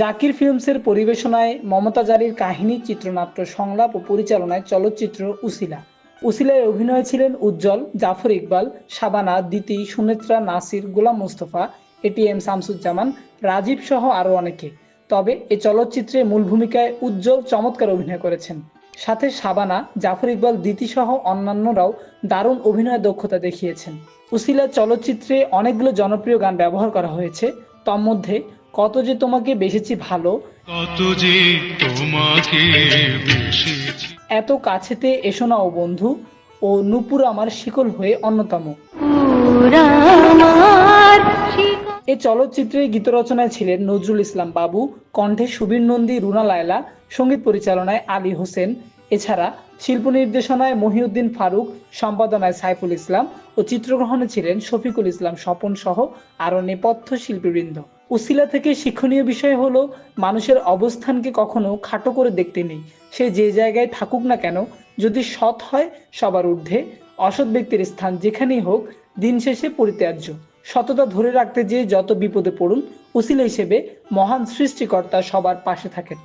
জাকির ফিল্মসের পরিবেশনায় মমতা জারির কাহিনী, চিত্রনাট্য, সংলাপ ও পরিচালনায় চলচ্চিত্র উসিলা। উসিলায় অভিনয় ছিলেন উজ্জ্বল, জাফর ইকবাল, শাবানা দিতি সুনেত্রা, নাসির, গোলাম মোস্তফা এটিএম শামসুজ্জামান, রাজীব সহ আরও অনেকে। তবে এ চলচ্চিত্রে মূল ভূমিকায় উজ্জ্বল চমৎকার অভিনয় করেছেন। সাথে শাবানা, জাফর ইকবাল দিতি সহ অন্যান্যরাও দারুণ অভিনয় দক্ষতা দেখিয়েছেন। উসিলা চলচ্চিত্রে অনেকগুলো জনপ্রিয় গান ব্যবহার করা হয়েছে। তন্মধ্যে কত যে তোমাকে বেসেছি ভালো কত যে তোমাকে বেসেছি। এত কাছেতে এসো না ও বন্ধু ও নুপুর আমার শিকল হয়ে অন্যতম। এ চলচ্চিত্রে গীত রচনায় ছিলেন নজরুল ইসলাম বাবু কণ্ঠে সুবীর নন্দী রুনা লায়লা সংগীত পরিচালনায় আলী হোসেন এছাড়া শিল্প নির্দেশনায় মহিউদ্দিন ফারুক সম্পাদনায় সাইফুল ইসলাম ও চিত্রগ্রহণে ছিলেন শফিকুল ইসলাম স্বপন সহ আরও নেপথ্য শিল্পীবৃন্দ। উসিলা থেকে শিক্ষণীয় বিষয় হলো, মানুষের অবস্থানকে কখনো খাটো করে দেখতে নেই। সে যে জায়গায় থাকুক না কেন, যদি সৎ হয় সবার ঊর্ধ্বে, অসৎ ব্যক্তির স্থান যেখানেই হোক, দিন শেষে পরিত্যাজ্য। সততা ধরে রাখতে যে যত বিপদে পড়ুন, উসিলা হিসেবে মহান সৃষ্টিকর্তা সবার পাশে থাকেন।